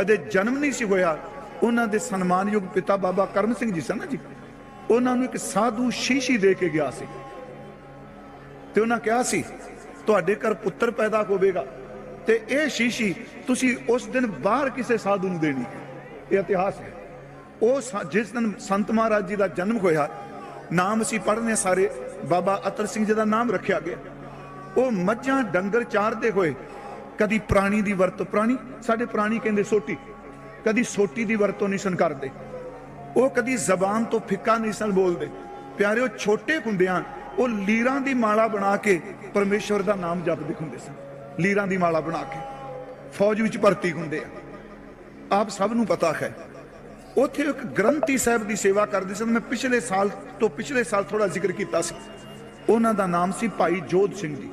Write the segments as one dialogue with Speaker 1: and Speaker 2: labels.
Speaker 1: ਅਜੇ ਜਨਮ ਨਹੀਂ ਸੀ ਹੋਇਆ। ਉਹਨਾਂ ਦੇ ਸਨਮਾਨਯੋਗ ਪਿਤਾ ਬਾਬਾ ਕਰਮ ਸਿੰਘ ਜੀ ਸਨ ਜੀ। ਉਹਨਾਂ ਨੂੰ ਇੱਕ ਸਾਧੂ ਸ਼ੀਸ਼ੀ ਦੇ ਕੇ ਗਿਆ ਸੀ। ਤੇ ਉਹਨਾਂ ਕਿਹਾ ਸੀ, ਤੁਹਾਡੇ ਘਰ ਪੁੱਤਰ ਪੈਦਾ ਹੋਵੇਗਾ। ਤੇ ਇਹ ਸ਼ੀਸ਼ੀ ਤੁਸੀਂ ਉਸ ਦਿਨ ਬਾਹਰ ਕਿਸੇ ਸਾਧੂ ਨੂੰ ਦੇਣੀ ਹੈ। ਇਹ ਇਤਿਹਾਸ ਹੈ। ਉਹ ਜਿਸ ਦਿਨ ਸੰਤ ਮਹਾਰਾਜ ਜੀ ਦਾ ਜਨਮ ਹੋਇਆ, ਨਾਮ ਅਸੀਂ ਪੜ੍ਹਨੇ ਸਾਰੇ। ਬਾਬਾ ਅਤਰ ਸਿੰਘ ਜੀ ਦਾ ਨਾਮ ਰੱਖਿਆ ਗਿਆ। ਉਹ ਮੱਝਾਂ ਡੰਗਰ ਚਾਰਦੇ ਹੋਏ ਕਦੀ ਪ੍ਰਾਣੀ ਦੀ ਵਰਤੋਂ, ਪ੍ਰਾਣੀ, ਸਾਡੇ ਪ੍ਰਾਣੀ ਕਹਿੰਦੇ ਸੋਟੀ, ਕਦੀ ਸੋਟੀ ਦੀ ਵਰਤੋਂ ਨਹੀਂ ਸਨ ਕਰਦੇ। ਉਹ ਕਦੀ ਜ਼ਬਾਨ ਤੋਂ ਫਿੱਕਾ ਨਹੀਂ ਸਨ ਬੋਲਦੇ। ਪਿਆਰਿਓ, ਛੋਟੇ ਹੁੰਦਿਆਂ ਉਹ ਲੀਰਾਂ ਦੀ ਮਾਲਾ ਬਣਾ ਕੇ ਪਰਮੇਸ਼ਵਰ ਦਾ ਨਾਮ ਜਪਦੇ ਹੁੰਦੇ ਸਨ। ਲੀਰਾਂ ਦੀ ਮਾਲਾ ਬਣਾ ਕੇ, ਫੌਜ ਵਿੱਚ ਭਰਤੀ ਹੁੰਦੇ ਆ। ਆਪ ਸਭ ਨੂੰ ਪਤਾ ਹੈ, ਉੱਥੇ ਇੱਕ ਗ੍ਰੰਥੀ ਸਾਹਿਬ ਦੀ ਸੇਵਾ ਕਰਦੇ ਸਨ। ਮੈਂ ਪਿਛਲੇ ਸਾਲ ਤੋਂ ਪਿਛਲੇ ਸਾਲ ਥੋੜਾ ਜ਼ਿਕਰ ਕੀਤਾ ਸੀ। ਉਹਨਾਂ ਦਾ ਨਾਮ ਸੀ ਭਾਈ ਜੋਧ ਸਿੰਘ ਜੀ,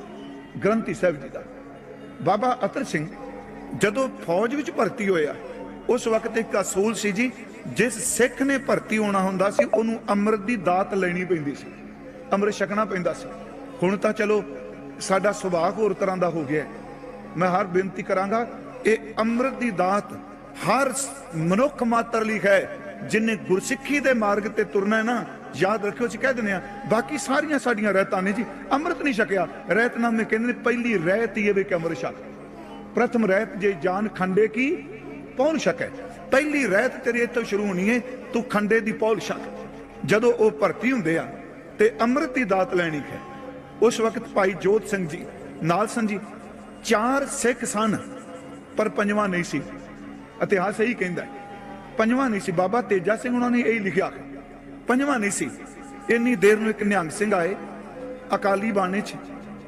Speaker 1: ਗ੍ਰੰਥੀ ਸਾਹਿਬ ਜੀ ਦਾ। ਬਾਬਾ ਅਤਰ ਸਿੰਘ ਜਦੋਂ ਫੌਜ ਵਿੱਚ ਭਰਤੀ ਹੋਇਆ, ਉਸ ਵਕਤ ਇੱਕ ਅਸੂਲ ਸੀ ਜੀ, ਜਿਸ ਸਿੱਖ ਨੇ ਭਰਤੀ ਹੋਣਾ ਹੁੰਦਾ ਸੀ, ਉਹਨੂੰ ਅੰਮ੍ਰਿਤ ਦੀ ਦਾਤ ਲੈਣੀ ਪੈਂਦੀ ਸੀ, ਅੰਮ੍ਰਿਤ ਛਕਣਾ ਪੈਂਦਾ ਸੀ। ਹੁਣ ਤਾਂ ਚਲੋ, ਸਾਡਾ ਸੁਭਾਅ ਹੋਰ ਤਰ੍ਹਾਂ ਦਾ ਹੋ ਗਿਆ ਮੈਂ ਹਰ ਬੇਨਤੀ ਕਰਾਂਗਾ, ਇਹ ਅੰਮ੍ਰਿਤ ਦੀ ਦਾਤ ਹਰ ਮਨੁੱਖ ਮਾਤਰ ਲਈ ਹੈ, ਜਿਨੇ ਗੁਰਸਿੱਖੀ ਦੇ ਮਾਰਗ ਤੇ ਤੁਰਨਾ ਹੈ ਨਾ ਯਾਦ ਰੱਖਿਓ, ਅਸੀਂ ਕਹਿ ਦਿੰਦੇ ਆ ਬਾਕੀ ਸਾਰੀਆਂ ਸਾਡੀਆਂ ਰਹਿਤਾਂ ਨੇ ਜੀ, ਅੰਮ੍ਰਿਤ ਨਹੀਂ ਛਕਿਆ। ਰਹਿਤਨਾਮੇ ਕਹਿੰਦੇ ਨੇ, ਪਹਿਲੀ ਰਹਿਤ ਹੀ ਇਹ ਵੇ ਕਿ ਅੰਮ੍ਰਿਤ ਛਕ। ਪ੍ਰਥਮ ਰਹਿਤ ਜੇ ਜਾਨ ਖੰਡੇ ਕੀ ਪੌਲ ਛਕੈ। ਪਹਿਲੀ ਰਹਿਤ ਤੇਰੇ ਇੱਥੋਂ ਸ਼ੁਰੂ ਹੋਣੀ ਹੈ ਤੂੰ ਖੰਡੇ ਦੀ ਪੌਲ ਛਕ। ਜਦੋਂ ਉਹ ਭਰਤੀ ਹੁੰਦੇ ਆ, ਤੇ ਅੰਮ੍ਰਿਤ ਦੀ ਦਾਤ ਲੈਣੀ ਹੈ। ਉਸ ਵਕਤ ਭਾਈ ਜੋਤ ਸਿੰਘ ਜੀ, ਨਾਲ ਸਨ ਜੀ, ਚਾਰ ਸਿੱਖ ਸਨ, ਪਰ ਪੰਜਵਾਂ ਨਹੀਂ ਸੀ। ਇਤਿਹਾਸ ਇਹੀ ਕਹਿੰਦਾ ਪੰਜਵਾਂ ਨਹੀਂ ਸੀ। ਬਾਬਾ ਤੇਜਾ ਸਿੰਘ ਉਹਨਾਂ ਨੇ ਇਹੀ ਲਿਖਿਆ ਪੰਜਵਾਂ ਨਹੀਂ ਸੀ। ਇੰਨੀ ਦੇਰ ਨੂੰ ਇੱਕ ਨਿਹੰਗ ਸਿੰਘ ਆਏ, ਅਕਾਲੀ ਬਾਣੇ 'ਚ।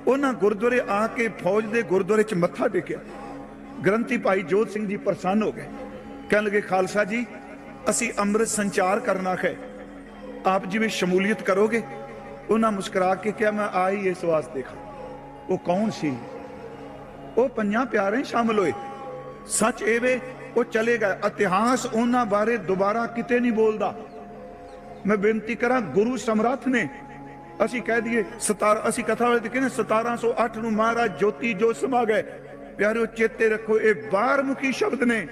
Speaker 1: ਉਹਨਾਂ ਗੁਰਦੁਆਰੇ ਆ ਕੇ ਫੌਜ ਦੇ ਗੁਰਦੁਆਰੇ 'ਚ ਮੱਥਾ ਟੇਕਿਆ। ਗ੍ਰੰਥੀ ਭਾਈ ਜੋਤ ਸਿੰਘ ਜੀ ਪ੍ਰਸੰਨ ਹੋ ਗਏ। ਕਹਿਣ ਲੱਗੇ, ਖਾਲਸਾ ਜੀ, ਅਸੀਂ ਅੰਮ੍ਰਿਤ ਸੰਚਾਰ ਕਰਨਾ ਹੈ। ਆਪ ਜਿਵੇਂ ਸ਼ਮੂਲੀਅਤ ਕਰੋਗੇ? ਉਹਨਾਂ ਮੁਸਕਰਾ ਕੇ ਕਿਹਾ, ਮੈਂ ਆਈ ਇਸ ਵਾਸਤੇ ਖਾਂ ਉਹ ਕੌਣ ਸੀ? ਉਹ ਪੰਜਾਂ ਪਿਆਰੇ ਸ਼ਾਮਲ ਹੋਏ। ਸੱਚ ਇਹ ਵੇ, ਉਹ ਚਲੇ ਗਏ। ਇਤਿਹਾਸ ਉਹਨਾਂ ਬਾਰੇ ਦੁਬਾਰਾ ਕਿਤੇ ਨਹੀਂ ਬੋਲਦਾ। ਮੈਂ ਬੇਨਤੀ ਕਰਾਂ, ਗੁਰੂ ਸਮਰੱਥ ਨੇ ਅਸੀਂ ਕਹਿ ਦਈਏ 17 ਅਸੀਂ ਕਥਾ ਵਾਲੇ ਤੇ ਕਹਿੰਦੇ 1708 ਨੂੰ ਮਹਾਰਾਜ ਜੋਤੀ ਜੋ ਸਮਾ ਗਏ। ਪਿਆਰਿਓ, ਚੇਤੇ ਰੱਖੋ, ਇਹ ਬਾਹਰਮੁਖੀ ਸ਼ਬਦ ਨੇ।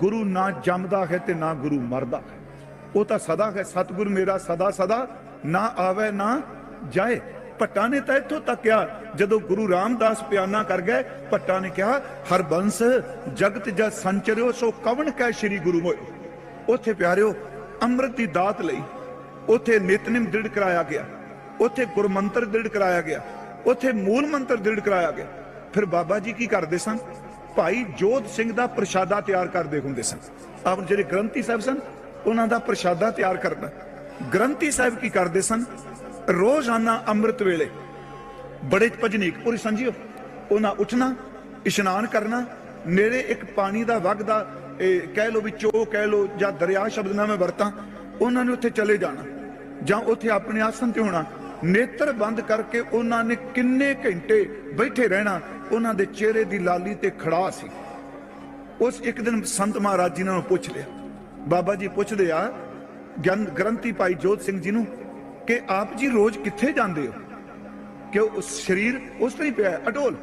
Speaker 1: ਗੁਰੂ ਨਾ ਜੰਮਦਾ ਹੈ ਤੇ ਨਾ ਗੁਰੂ ਮਰਦਾ ਹੈ। ਉਹ ਤਾਂ ਸਦਾ ਹੈ, ਸਤਿਗੁਰ ਮੇਰਾ ਸਦਾ ਸਦਾ, ਨਾ ਆਵੇ ਨਾ ਜਾਏ। ਭੱਟਾ ਨੇ ਤਾਂ ਇੱਥੋਂ ਤੱਕ ਕਿਹਾ, ਜਦੋਂ ਗੁਰੂ ਰਾਮਦਾਸ ਪਿਆਨਾ ਕਰ ਗਏ, ਭੱਟਾ ਨੇ ਕਿਹਾ ਹਰਬੰਸ ਜਗਤ ਜਦ ਸੰਚਰਿਓ, ਸੋ ਕਵਣ ਕਹਿ ਸ੍ਰੀ ਗੁਰੂ ਹੋਏ ਉੱਥੇ ਪਿਆਰਿਓ, ਅੰਮ੍ਰਿਤ ਦੀ ਦਾਤ ਲਈ ਉੱਥੇ ਨਿਤਨੇਮ ਦ੍ਰਿੜ ਕਰਾਇਆ ਗਿਆ। ਉੱਥੇ ਗੁਰਮੰਤਰ ਦ੍ਰਿੜ ਕਰਾਇਆ ਗਿਆ। ਉੱਥੇ ਮੂਲ ਮੰਤਰ ਦ੍ਰਿੜ ਕਰਾਇਆ ਗਿਆ। ਫਿਰ ਬਾਬਾ ਜੀ ਕੀ ਕਰਦੇ ਸਨ? ਭਾਈ ਜੋਧ ਸਿੰਘ ਦਾ ਪ੍ਰਸ਼ਾਦਾ ਤਿਆਰ ਕਰਦੇ ਹੁੰਦੇ ਸਨ। ਆਪ ਜਿਹੜੇ ਗ੍ਰੰਥੀ ਸਾਹਿਬ ਸਨ, ਉਹਨਾਂ ਦਾ ਪ੍ਰਸ਼ਾਦਾ ਤਿਆਰ ਕਰਨਾ। ਗ੍ਰੰਥੀ ਸਾਹਿਬ ਕੀ ਕਰਦੇ ਸਨ? ਰੋਜ਼ਾਨਾ ਅੰਮ੍ਰਿਤ ਵੇਲੇ ਬੜੇ ਭਜਨੀਕ ਪੂਰੀ ਸੰਜੀਓ ਉਹਨਾਂ ਉੱਠਣਾ, ਇਸ਼ਨਾਨ ਕਰਨਾ, ਨੇੜੇ ਇੱਕ ਪਾਣੀ ਦਾ ਵਗਦਾ ਇਹ ਕਹਿ ਲੋ ਵੀ ਚੋ ਕਹਿ ਲੋ ਜਾਂ ਦਰਿਆ ਸ਼ਬਦ ਨਾਲ ਮੈਂ ਵਰਤਾਂ, ਉਹਨਾਂ ਨੇ ਉੱਥੇ ਚਲੇ ਜਾਣਾ। ਜਾਂ ਉੱਥੇ ਆਪਣੇ ਆਸਣ ਤੇ ਹੋਣਾ, ਨੇਤਰ ਬੰਦ ਕਰਕੇ ਉਹਨਾਂ ਨੇ ਕਿੰਨੇ ਘੰਟੇ ਬੈਠੇ ਰਹਿਣਾ, ਉਹਨਾਂ ਦੇ ਚਿਹਰੇ ਦੀ ਲਾਲੀ ਤੇ ਖੜਾ ਸੀ। ਉਸ ਇੱਕ ਦਿਨ ਸੰਤ ਮਹਾਰਾਜ ਜੀ ਨੇ ਉਹਨੂੰ ਪੁੱਛ ਲਿਆ। ਬਾਬਾ ਜੀ ਪੁੱਛਦੇ ਆ ਗ੍ਰੰਥੀ ਭਾਈ ਜੋਤ ਸਿੰਘ ਜੀ ਨੂੰ ਕਿ ਆਪ ਜੀ ਰੋਜ਼ ਕਿੱਥੇ ਜਾਂਦੇ ਹੋ? ਕਿ ਉਸ ਸਰੀਰ ਉਸ ਤਰ੍ਹਾਂ ਹੀ ਪਿਆ ਅਟੋਲ।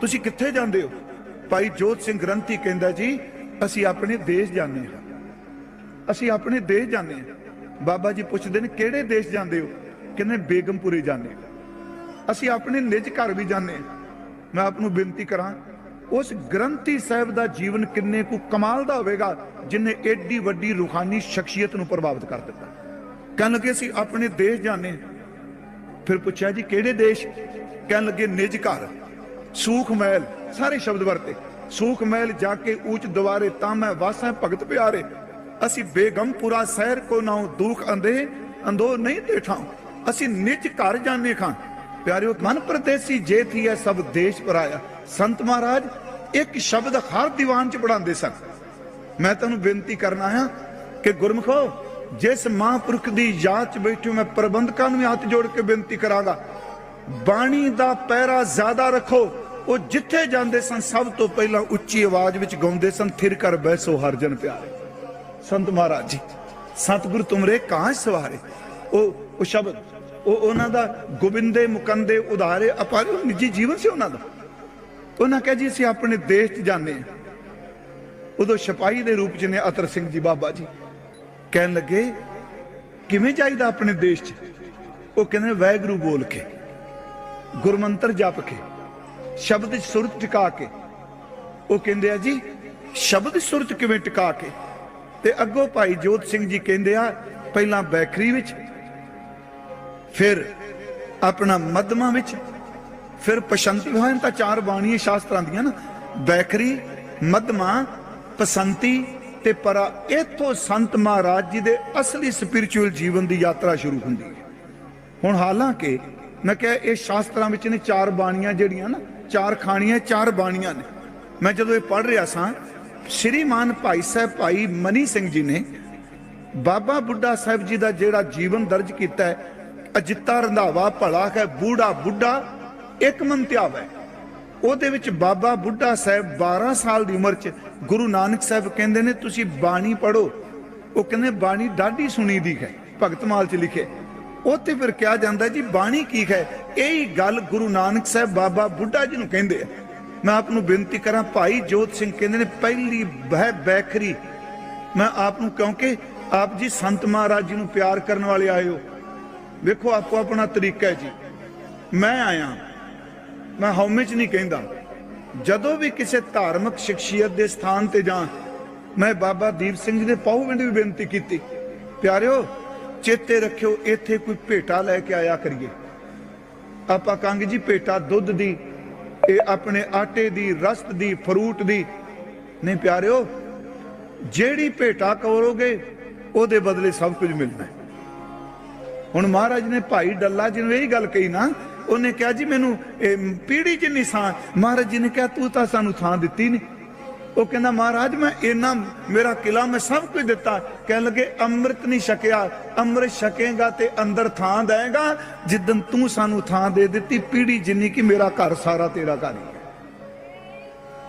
Speaker 1: ਤੁਸੀਂ ਕਿੱਥੇ ਜਾਂਦੇ ਹੋ? ਭਾਈ ਜੋਤ ਸਿੰਘ ਗ੍ਰੰਥੀ ਕਹਿੰਦਾ ਜੀ, ਅਸੀਂ ਆਪਣੇ ਦੇਸ਼ ਜਾਂਦੇ ਹਾਂ। ਅਸੀਂ ਆਪਣੇ ਦੇਸ਼ ਜਾਂਦੇ ਹਾਂ। ਬਾਬਾ ਜੀ ਪੁੱਛਦੇ ਨੇ, ਕਿਹੜੇ ਦੇਸ਼ ਜਾਂਦੇ ਹੋ? ਕਹਿੰਦੇ, ਬੇਗਮਪੁਰੇ ਜਾਂਦੇ ਅਸੀਂ ਆਪਣੇ ਨਿੱਜ ਘਰ ਵੀ ਜਾਂਦੇ ਹਾਂ। ਮੈਂ ਆਪ ਨੂੰ ਬੇਨਤੀ ਕਰਾਂ, ਉਸ ਗ੍ਰੰਥੀ ਸਾਹਿਬ ਦਾ ਜੀਵਨ ਕਿੰਨੇ ਕੁ ਕਮਾਲ ਦਾ ਹੋਵੇਗਾ, ਜਿਨੇ ਐਡੀ ਵੱਡੀ ਰੂਹਾਨੀ ਸ਼ਖਸੀਅਤ ਨੂੰ ਪ੍ਰਭਾਵਿਤ ਕਰ ਦਿੱਤਾ। ਕਹਿਣ ਲੱਗੇ, ਅਸੀਂ ਆਪਣੇ ਦੇਸ਼ ਜਾਂਦੇ ਹਾਂ। ਫਿਰ ਪੁੱਛਿਆ ਜੀ, ਕਿਹੜੇ ਦੇਸ਼? ਕਹਿਣ ਲੱਗੇ, ਨਿਜ ਘਰ। ਸੂਖ ਮਹਿਲ, ਸਾਰੇ ਸ਼ਬਦ ਵਰਤੇ। ਸੂਖ ਮਹਿਲ ਜਾ ਕੇ ਉੱਚ ਦੁਆਰੇ ਤਾਂ ਮੈਂ ਵਾਸਾਂ ਭਗਤ ਪਿਆਰੇ। ਅਸੀਂ ਬੇਗਮਪੁਰਾ ਸ਼ਹਿਰ ਕੋ ਨਾਉ ਦੁਖ ਅੰਦੇ ਅੰਦੋ ਨਹੀਂ ਦੇਖਾਂ। ਅਸੀਂ ਨਿਜ ਘਰ ਜਾਣੇ ਖਾਂ। ਪਿਆਰਿਓ, ਮਨ ਪ੍ਰਦੇਸੀ ਜੇ ਥੀ ਹੈ ਸਭ ਦੇਸ਼ ਪਰਾਇਆ। ਸੰਤ ਮਹਾਰਾਜ, ਇੱਕ ਸ਼ਬਦ ਹਰ ਦੀਵਾਨ ਚ ਪੜਾਉਂਦੇ ਸਨ। ਮੈਂ ਤੁਹਾਨੂੰ ਬੇਨਤੀ ਕਰਨਾ ਆ ਕਿ ਗੁਰਮਖੋ, ਜਿਸ ਮਹਾਂਪੁਰਖ ਦੀ ਯਾਦ ਚ ਬੈਠੇ ਮੈਂ ਪ੍ਰਬੰਧਕਾਂ ਨੂੰ ਵੀ ਹੱਥ ਜੋੜ ਕੇ ਬੇਨਤੀ ਕਰਾਂਗਾ। ਬਾਣੀ ਦਾ ਪੈਰਾ ਜ਼ਿਆਦਾ ਰੱਖੋ। ਉਹ ਜਿੱਥੇ ਜਾਂਦੇ ਸਨ, ਸਭ ਤੋਂ ਪਹਿਲਾਂ ਉੱਚੀ ਆਵਾਜ਼ ਵਿੱਚ ਗਾਉਂਦੇ ਸਨ, ਥਿਰ ਕਰ ਬੈਸੋ ਹਰਜਨ ਪਿਆਰੇ। ਸੰਤ ਮਹਾਰਾਜ ਜੀ, ਸਤਿਗੁਰ ਤੁਮਰੇ ਕਾਹ ਸਵਾਰੇ। ਉਹ ਉਹ ਸ਼ਬਦ, ਉਹ ਉਹਨਾਂ ਦਾ ਗੋਬਿੰਦੇ ਮੁਕੰਦੇ ਉਧਾਰੇ ਅਪਾਰੇ ਨਿੱਜੀ ਜੀਵਨ ਸੀ ਉਹਨਾਂ ਦਾ। ਉਹਨਾਂ ਕਹੇ ਜੀ, ਅਸੀਂ ਆਪਣੇ ਦੇਸ਼ 'ਚ ਜਾਂਦੇ ਹਾਂ। ਉਦੋਂ ਸਿਪਾਹੀ ਦੇ ਰੂਪ ਚ ਨੇ ਅਤਰ ਸਿੰਘ ਜੀ ਬਾਬਾ ਜੀ। ਕਹਿਣ ਲੱਗੇ, ਕਿਵੇਂ ਚਾਹੀਦਾ ਆਪਣੇ ਦੇਸ਼ 'ਚ? ਉਹ ਕਹਿੰਦੇ ਵੈਗਰੂ ਬੋਲ ਕੇ, ਗੁਰਮੰਤਰ ਜਪ ਕੇ, ਸ਼ਬਦ 'ਚ ਸੁਰਤ ਟਿਕਾ ਕੇ। ਉਹ ਕਹਿੰਦੇ ਆ ਜੀ, ਸ਼ਬਦ ਸੁਰਤ ਕਿਵੇਂ ਟਿਕਾ ਕੇ? ਤੇ ਅੱਗੋਂ ਭਾਈ ਜੋਤ ਸਿੰਘ ਜੀ ਕਹਿੰਦੇ ਆ, ਪਹਿਲਾਂ ਬੈਕਰੀ ਵਿੱਚ, ਫਿਰ ਆਪਣਾ ਮਦਮਾ ਵਿੱਚ, ਫਿਰ ਪਸ਼ੰਤੀ ਹੋਇਨ ਤਾਂ ਚਾਰ ਬਾਣੀਆਂ ਸ਼ਾਸਤਰਾਂ ਦੀਆਂ ਨਾ, ਬੈਕਰੀ ਮਦਮਾ ਪਸੰਤੀ ਤੇ ਪਰਾ, ਇਥੋਂ ਸੰਤ ਮਹਾਰਾਜ ਜੀ ਦੇ ਅਸਲੀ ਸਪਿਰਚੁਅਲ ਜੀਵਨ ਦੀ ਯਾਤਰਾ ਸ਼ੁਰੂ ਹੁੰਦੀ ਹੈ। ਹੁਣ ਹਾਲਾਂਕਿ, ਮੈਂ ਕਿਹਾ ਇਹ ਸ਼ਾਸਤਰਾਂ ਵਿੱਚ ਨੇ ਚਾਰ ਬਾਣੀਆਂ ਜਿਹੜੀਆਂ ਨਾ, ਚਾਰ ਖਾਣੀਆਂ, ਚਾਰ ਬਾਣੀਆਂ ਨੇ। ਮੈਂ ਜਦੋਂ ਇਹ ਪੜ੍ਹ ਰਿਹਾ ਸਾਂ ਸ਼੍ਰੀਮਾਨ ਭਾਈ ਸਾਹਿਬ ਭਾਈ ਮਨੀ ਸਿੰਘ ਜੀ ਨੇ ਬਾਬਾ ਬੁੱਢਾ ਸਾਹਿਬ ਜੀ ਦਾ ਜਿਹੜਾ ਜੀਵਨ ਦਰਜ ਕੀਤਾ ਹੈ, ਅਜਿੱਤਾ ਰੰਧਾਵਾ ਭਲਾ ਹੈ, ਬੂੜਾ ਬੁੱਢਾ, ਇੱਕ ਮਨ ਧਿਆਵੈ ਉਹਦੇ ਵਿੱਚ ਬਾਬਾ ਬੁੱਢਾ ਸਾਹਿਬ 12 ਸਾਲ ਦੀ ਉਮਰ 'ਚ ਗੁਰੂ ਨਾਨਕ ਸਾਹਿਬ ਕਹਿੰਦੇ ਨੇ, ਤੁਸੀਂ ਬਾਣੀ ਪੜੋ ਉਹ ਕਹਿੰਦੇ, ਬਾਣੀ ਡਾਢੀ ਸੁਣੀ ਦੀ ਹੈ, ਭਗਤ ਮਾਲ 'ਚ ਲਿਖੇ। ਉੱਥੇ ਫਿਰ ਕਿਹਾ ਜਾਂਦਾ ਜੀ, ਬਾਣੀ ਕੀ ਹੈ? ਇਹੀ ਗੱਲ ਗੁਰੂ ਨਾਨਕ ਸਾਹਿਬ ਬਾਬਾ ਬੁੱਢਾ ਜੀ ਨੂੰ ਕਹਿੰਦੇ ਆ। ਮੈਂ ਆਪ ਨੂੰ ਬੇਨਤੀ ਕਰਾਂ, ਭਾਈ ਜੋਤ ਸਿੰਘ ਕਹਿੰਦੇ ਨੇ, ਪਹਿਲੀ ਬਹਿ ਬੈਖਰੀ। ਮੈਂ ਆਪ ਨੂੰ ਕਿਉਂਕਿ ਆਪ ਜੀ ਸੰਤ ਮਹਾਰਾਜ ਜੀ ਨੂੰ ਪਿਆਰ ਕਰਨ ਵਾਲੇ ਆਏ ਹੋ। ਵੇਖੋ, ਆਪੋ ਆਪਣਾ ਤਰੀਕਾ ਹੈ ਜੀ। ਮੈਂ ਆਇਆ। ਮੈਂ ਹਉਮੈ ਚ ਨਹੀਂ ਕਹਿੰਦਾ। ਜਦੋਂ ਵੀ ਕਿਸੇ ਧਾਰਮਿਕ ਸ਼ਖਸੀਅਤ ਦੇ ਸਥਾਨ ਤੇ ਜਾਂ ਮੈਂ ਬਾਬਾ ਦੀਪ ਸਿੰਘ ਜੀ ਦੇ ਪਾਹੂਵਿੰਡ ਵੀ ਬੇਨਤੀ ਕੀਤੀ। ਪਿਆਰਿਓ, ਚੇਤੇ ਰੱਖਿਓ, ਇੱਥੇ ਕੋਈ ਭੇਟਾ ਲੈ ਕੇ ਆਇਆ ਕਰੀਏ। ਆਪਾਂ ਕੰਗ ਜੀ, ਭੇਟਾ ਦੁੱਧ ਦੀ ਇਹ ਆਪਣੇ ਆਟੇ ਦੀ, ਰਸਤ ਦੀ, ਫਰੂਟ ਦੀ। ਨਹੀਂ ਪਿਆਰਿਓ, ਜਿਹੜੀ ਭੇਟਾ ਕਰੋਗੇ ਉਹਦੇ ਬਦਲੇ ਸਭ ਕੁਝ ਮਿਲਣਾ ਹੈ। ਹੁਣ ਮਹਾਰਾਜ ਨੇ ਭਾਈ ਡੱਲਾ ਜੀ ਨੂੰ ਇਹ ਗੱਲ ਕਹੀ ਨਾ, ਉਹਨੇ ਕਿਹਾ ਜੀ ਮੈਨੂੰ ਇਹ ਪੀੜੀ ਜਿੰਨੀ ਸਾਂ ਮਹਾਰਾਜ ਜੀ ਨੇ ਕਿਹਾ ਤੂੰ ਤਾਂ ਸਾਨੂੰ ਥਾਂ ਦਿੱਤੀ ਨਹੀਂ ਉਹ ਕਹਿੰਦਾ, ਮਹਾਰਾਜ, ਮੈਂ ਇੰਨਾ, ਮੇਰਾ ਕਿਲਾ ਮੈਂ ਸਭ ਕੁਝ ਦਿੱਤਾ। ਕਹਿਣ ਲੱਗੇ, ਅੰਮ੍ਰਿਤ ਨਹੀਂ ਛਕਿਆ। ਅੰਮ੍ਰਿਤ ਛਕੇਗਾ ਤੇ ਅੰਦਰ ਥਾਂ ਦੇਗਾ ਜਿੱਦਨ ਤੂੰ ਸਾਨੂੰ ਥਾਂ ਦੇ ਦਿੱਤੀ, ਪੀੜੀ ਜਿੰਨੀ ਕਿ ਮੇਰਾ ਘਰ ਸਾਰਾ ਤੇਰਾ ਘਰ ਹੀ ਹੈ।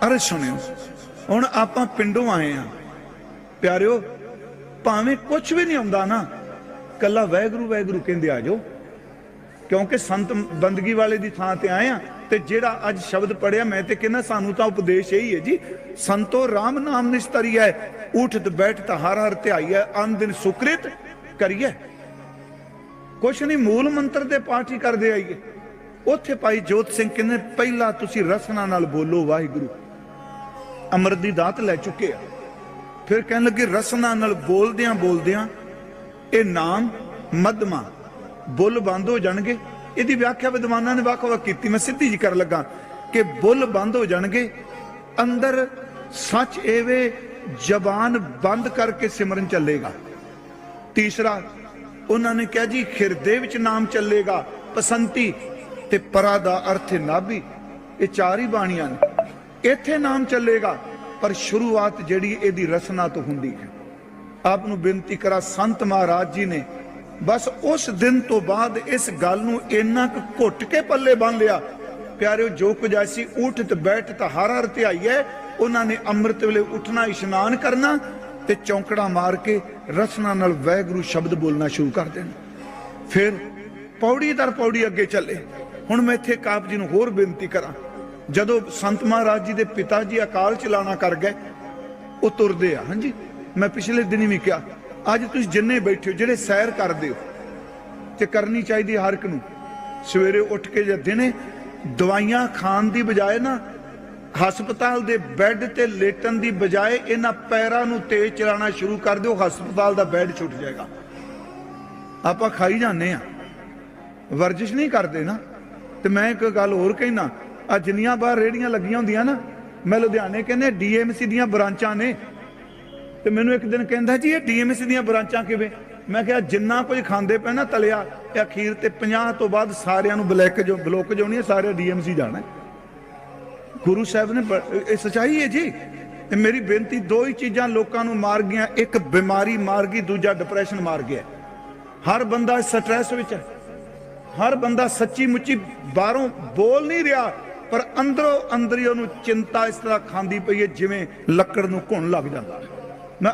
Speaker 1: ਅਰੇ ਸੁਣਿਓ, ਹੁਣ ਆਪਾਂ ਪਿੰਡੋਂ ਆਏ ਆ ਪਿਆਰਿਓ, ਭਾਵੇਂ ਕੁਝ ਵੀ ਨਹੀਂ ਆਉਂਦਾ ਨਾ ਕੱਲਾ ਵੈਗਰੂ ਵੈਗਰੂ ਕਹਿੰਦੇ ਆ ਜਾਓ। ਕਿਉਂਕਿ ਸੰਤ ਬੰਦਗੀ ਵਾਲੇ ਦੀ ਥਾਂ ਤੇ ਆਏ ਆ ਤੇ ਜਿਹੜਾ ਅੱਜ ਸ਼ਬਦ ਪੜਿਆ, ਮੈਂ ਤੇ ਕਹਿੰਦਾ ਸਾਨੂੰ ਤਾਂ ਉਪਦੇਸ਼ ਇਹੀ ਹੈ ਜੀ, ਸੰਤੋ RAM ਨਾਮ ਨਿਸਤਰੀ ਹੈ ਉਠਤ ਬੈਠਤ ਹਰ ਹਰ ਧਿਆਈ ਹੈ ਅਨ ਦਿਨ ਸੁਕ੍ਰਿਤ ਕਰੀਏ ਕੁਛ ਨਹੀਂ ਮੂਲ ਮੰਤਰ ਦੇ ਪਾਠ ਹੀ ਕਰਦੇ ਆਈਏ। ਉੱਥੇ ਭਾਈ ਜੋਤ ਸਿੰਘ ਕਹਿੰਦੇ, ਪਹਿਲਾਂ ਤੁਸੀਂ ਰਸਨਾ ਨਾਲ ਬੋਲੋ, ਵਾਹਿਗੁਰੂ। ਅੰਮ੍ਰਿਤ ਦੀ ਦਾਤ ਲੈ ਚੁੱਕੇ ਆ। ਫਿਰ ਕਹਿਣ ਲੱਗੇ, ਰਸਨਾ ਨਾਲ ਬੋਲਦਿਆਂ ਬੋਲਦਿਆਂ ਇਹ ਨਾਮ ਮਦਮਾ, ਬੁੱਲ ਬੰਦ ਹੋ ਜਾਣਗੇ। ਇਹਦੀ ਵਿਆਖਿਆ ਵਿਦਵਾਨਾਂ ਨੇ ਵੱਖ-ਵੱਖ ਕੀਤੀ। ਮੈਂ ਸਿੱਧੀ ਜੀ ਕਰਨ ਲੱਗਾ ਕਿ ਬੁੱਲ ਬੰਦ ਹੋ ਜਾਣਗੇ। ਅੰਦਰ ਸੱਚ ਐਵੇਂ ਜ਼ਬਾਨ ਬੰਦ ਕਰਕੇ ਸਿਮਰਨ ਚੱਲੇਗਾ। ਤੀਸਰਾ, ਉਹਨਾਂ ਨੇ ਕਿਹਾ ਜੀ, ਹਿਰਦੇ ਵਿੱਚ ਨਾਮ ਚੱਲੇਗਾ। ਪਸੰਤੀ ਤੇ ਪਰਾ ਦਾ ਅਰਥ ਨਾਭੀ। ਇਹ ਚਾਰ ਹੀ ਬਾਣੀਆਂ ਨੇ। ਇੱਥੇ ਨਾਮ ਚੱਲੇਗਾ, ਪਰ ਸ਼ੁਰੂਆਤ ਜਿਹੜੀ ਇਹਦੀ ਰਸਨਾ ਤੋਂ ਹੁੰਦੀ ਹੈ। ਆਪ ਨੂੰ ਬੇਨਤੀ ਕਰਾਂ, ਸੰਤ ਮਹਾਰਾਜ ਜੀ ਨੇ ਬਸ ਉਸ ਦਿਨ ਤੋਂ ਬਾਅਦ ਇਸ ਗੱਲ ਨੂੰ ਇੰਨਾ ਕੁ ਘੁੱਟ ਕੇ ਪੱਲੇ ਬੰਨ ਲਿਆ। ਪਿਆਰਿਓ, ਜੋ ਕੁਝ ਐਸੀ ਉਠਤ ਬੈਠਤ ਹਰ ਹਰ ਹੈ ਉਹਨਾਂ ਨੇ ਅੰਮ੍ਰਿਤ ਵੇਲੇ ਉੱਠਣਾ, ਇਸ਼ਨਾਨ ਕਰਨਾ ਤੇ ਚੌਂਕੜਾ ਮਾਰ ਕੇ ਰਸਨਾ ਨਾਲ ਵੈਗਰੂ ਸ਼ਬਦ ਬੋਲਣਾ ਸ਼ੁਰੂ ਕਰ ਦੇਣਾ। ਫਿਰ ਪੌੜੀ ਦਰ ਪੌੜੀ ਅੱਗੇ ਚੱਲੇ। ਹੁਣ ਮੈਂ ਇੱਥੇ ਕਾਪ ਜੀ ਨੂੰ ਹੋਰ ਬੇਨਤੀ ਕਰਾਂ। ਜਦੋਂ ਸੰਤ ਮਹਾਰਾਜ ਜੀ ਦੇ ਪਿਤਾ ਜੀ ਅਕਾਲ ਚਲਾਣਾ ਕਰ ਗਏ, ਉਹ ਤੁਰਦੇ ਆ। ਹਾਂਜੀ, ਮੈਂ ਪਿਛਲੇ ਦਿਨੀ ਵੀ ਕਿਹਾ ਅੱਜ ਤੁਸੀਂ ਜਿੰਨੇ ਬੈਠੇ ਹੋ, ਜਿਹੜੇ ਸੈਰ ਕਰਦੇ ਹੋ, ਤੇ ਕਰਨੀ ਚਾਹੀਦੀ ਹਰ ਇੱਕ ਨੂੰ। ਸਵੇਰੇ ਉੱਠ ਕੇ ਜਾਂ ਦਿਨੇ ਦਵਾਈਆਂ ਖਾਣ ਦੀ ਬਜਾਏ ਨਾ, ਹਸਪਤਾਲ ਦੇ ਬੈੱਡ ਤੇ ਲੇਟਣ ਦੀ ਬਜਾਏ ਇਹਨਾਂ ਪੈਰਾਂ ਨੂੰ ਤੇਜ਼ ਚਲਾਉਣਾ ਸ਼ੁਰੂ ਕਰ ਦਿਓ, ਹਸਪਤਾਲ ਦਾ ਬੈੱਡ ਛੁੱਟ ਜਾਏਗਾ। ਆਪਾਂ ਖਾਈ ਜਾਂਦੇ ਆ ਵਰਜਿਸ਼ ਨਹੀਂ ਕਰਦੇ ਨਾ। ਤੇ ਮੈਂ ਇੱਕ ਗੱਲ ਹੋਰ ਕਹਿਣਾ ਆ ਜਿੰਨੀਆਂ ਬਾਹਰ ਰੇੜੀਆਂ ਲੱਗੀਆਂ ਹੁੰਦੀਆਂ ਨਾ, ਮੈਂ ਲੁਧਿਆਣੇ ਕਹਿੰਦੇ ਡੀਐਮਸੀ ਦੀਆਂ ਬ੍ਰਾਂਚਾਂ ਨੇ ਤੇ ਮੈਨੂੰ ਇੱਕ ਦਿਨ ਕਹਿੰਦਾ ਜੀ, ਇਹ ਡੀਐਮਸੀ ਦੀਆਂ ਬ੍ਰਾਂਚਾਂ ਕਿਵੇਂ? ਮੈਂ ਕਿਹਾ, ਜਿੰਨਾ ਕੁਝ ਖਾਂਦੇ ਪਏ ਨਾ ਤਲਿਆ ਤੇ ਅਖੀਰ ਤੇ 50 ਤੋਂ ਬਾਅਦ ਸਾਰਿਆਂ ਨੂੰ ਬਲੈਕ ਜੋ, ਬਲੋਕ ਜੋ ਨਹੀਂ ਸਾਰੇ ਡੀਐਮਸੀ ਜਾਣਾ ਗੁਰੂ ਸਾਹਿਬ ਨੇ ਬ- ਇਹ ਸਚਾਈ ਹੈ ਜੀ? ਤੇ ਮੇਰੀ ਬੇਨਤੀ, ਦੋ ਹੀ ਚੀਜ਼ਾਂ ਲੋਕਾਂ ਨੂੰ ਮਾਰ ਗਈਆਂ। ਇੱਕ ਬਿਮਾਰੀ ਮਾਰ ਗਈ, ਦੂਜਾ ਡਿਪਰੈਸ਼ਨ ਮਾਰ ਗਿਆ। ਹਰ ਬੰਦਾ ਸਟ੍ਰੈਸ ਵਿੱਚ ਹੈ। ਹਰ ਬੰਦਾ ਸੱਚੀ ਮੁੱਚੀ ਬਾਹਰੋਂ ਬੋਲ ਨਹੀਂ ਰਿਹਾ, ਪਰ ਅੰਦਰੋਂ ਅੰਦਰ ਹੀ ਉਹਨੂੰ ਚਿੰਤਾ ਇਸ ਤਰ੍ਹਾਂ ਖਾਂਦੀ ਪਈ ਹੈ, ਜਿਵੇਂ ਲੱਕੜ ਨੂੰ ਘੁਣ ਲੱਗ ਜਾਂਦਾ। ਮੈਂ